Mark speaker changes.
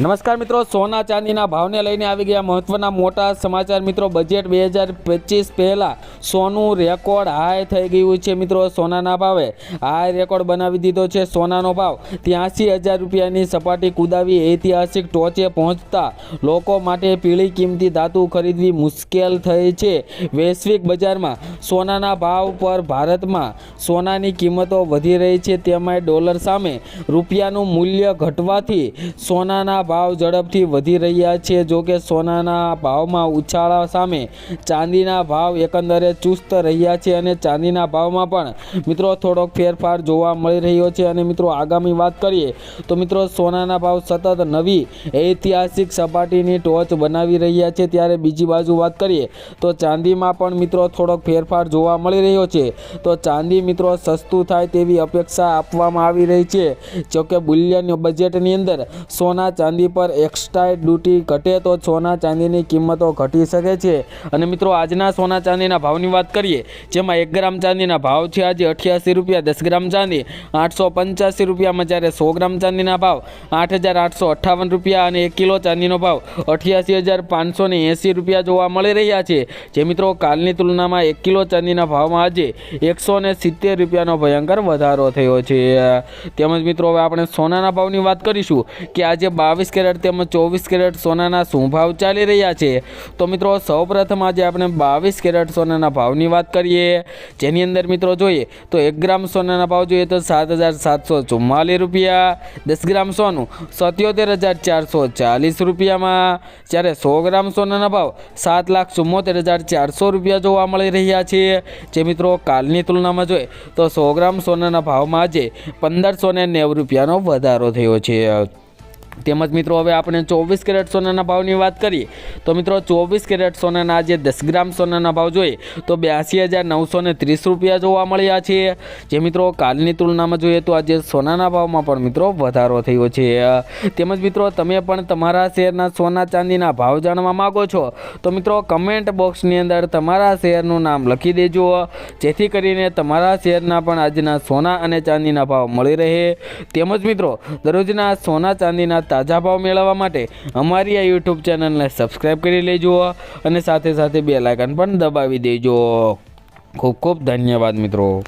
Speaker 1: નમસ્કાર મિત્રો, સોના ચાંદીના ભાવને લઈને આવી ગયા મહત્વના મોટા સમાચાર મિત્રો. બજેટ બે હજાર પચીસ પહેલાં સોનું રેકોર્ડ હાઈ થઈ ગયું છે મિત્રો સોનાના ભાવે. હાઈ રેકોર્ડ બનાવી દીધો છે સોનાનો ભાવ. ત્યાંસી હજાર રૂપિયાની સપાટી કુદાવી ઐતિહાસિક ટોચે પહોંચતા લોકો માટે પીળી કિંમતી ધાતુ ખરીદવી મુશ્કેલ થઈ છે. વૈશ્વિક બજારમાં સોનાના ભાવ પર ભારતમાં સોનાની કિંમતો વધી રહી છે. તેમાંય ડોલર સામે રૂપિયાનું મૂલ્ય ઘટવાથી સોનાના ભાવ ઝડપથી વધી રહ્યા છે. જોકે સોનાના ભાવમાં ઉછાળા સામે ચાંદીના ભાવ એકંદરે ચુસ્ત રહ્યા છે અને ચાંદીના ભાવમાં પણ મિત્રો થોડોક ફેરફાર જોવા મળી રહ્યો છે. અને મિત્રો આગામી વાત કરીએ તો મિત્રો સોનાના ભાવ સતત નવી ઐતિહાસિક સપાટીની ટોચ બનાવી રહ્યા છે. ત્યારે બીજી બાજુ વાત કરીએ તો ચાંદીમાં પણ મિત્રો થોડોક ફેરફાર જોવા મળી રહ્યો છે. તો ચાંદી મિત્રો સસ્તું થાય તેવી અપેક્ષા આપવામાં આવી રહી છે. જોકે બુલિયન બજેટની અંદર સોના ચાંદી પર એક્સ્ટ્રા ડ્યુટી ઘટે તો સોના ચાંદીની કિંમતો ઘટી શકે છે. અને મિત્રો, આજના સોના ચાંદીના ભાવની વાત કરીએ, જેમાં એક ગ્રામ ચાંદીના ભાવ છે આજે અઠ્યાસી રૂપિયા, દસ ગ્રામ ચાંદી આઠસો પંચ્યાસી રૂપિયામાં જ્યારે સો ગ્રામ ચાંદીના ભાવ આઠ હજાર આઠસો અઠ્ઠાવન રૂપિયા અને એક કિલો ચાંદીનો ભાવ અઠ્યાસી હજાર પાંચસો ને એંસી રૂપિયા જોવા મળી રહ્યા છે. જે મિત્રો, કાલની તુલનામાં એક કિલો ચાંદીના ભાવમાં આજે એકસો સિત્તેર રૂપિયાનો ભયંકર વધારો થયો છે. તેમજ મિત્રો, હવે આપણે સોનાના ભાવની વાત કરીશું કે આજે બાવીસ કેરેટ તેમજ ચોવીસ કેરેટ સોનાના શું ભાવ ચાલી રહ્યા છે? તો મિત્રો, સૌપ્રથમ આજે આપણે બાવીસ કેરેટ સોનાના ભાવની વાત કરીએ. જેની અંદર મિત્રો જોઈએ તો એક ગ્રામ સોનાના ભાવ જોઈએ તો સાત હજાર સાતસો ચુમ્માલીસ રૂપિયા, દસ ગ્રામ સોનું સત્યોતેર હજાર ચારસો ચાલીસ રૂપિયામાં. જ્યારે સો ગ્રામ સોનાના ભાવ સાત લાખ ચુમ્મોતેર હજાર ચારસો રૂપિયા જોવા મળી રહ્યા છે. જે મિત્રો કાલની તુલનામાં જોઈએ તો સો ગ્રામ સોનાના ભાવમાં આજે પંદરસો ને નેવું રૂપિયાનો વધારો થયો છે. તેમજ મિત્રો, હવે આપણે ચોવીસ કેરેટ સોનાના ભાવની વાત કરીએ, તો મિત્રો, ચોવીસ કેરેટ સોનાના આજે દસ ગ્રામ સોનાના ભાવ જોઈએ, તો બ્યાસી હજાર નવસો ત્રીસ રૂપિયા જોવા મળ્યા છે. જે મિત્રો, કાલની તુલનામાં જોઈએ તો આજે સોનાના ભાવમાં પણ મિત્રો વધારો થયો છે. તેમજ મિત્રો, તમે પણ તમારા શહેરના સોના ચાંદીના ભાવ જાણવા માગો છો, તો મિત્રો, કમેન્ટ બોક્સની અંદર તમારા શહેરનું નામ લખી દેજો. જેથી કરીને તમારા શહેરના પણ આજના સોના અને ચાંદીના ભાવ મળી રહે. તેમજ મિત્રો, દરરોજના સોના ચાંદીના તાજા ભાવ મેળવવા માટે અમારી આ યુટ્યુબ ચેનલને સબસ્ક્રાઈબ કરી લેજો અને સાથે સાથે બે લાયકન પણ દબાવી દેજો. ખૂબ ખૂબ ધન્યવાદ મિત્રો.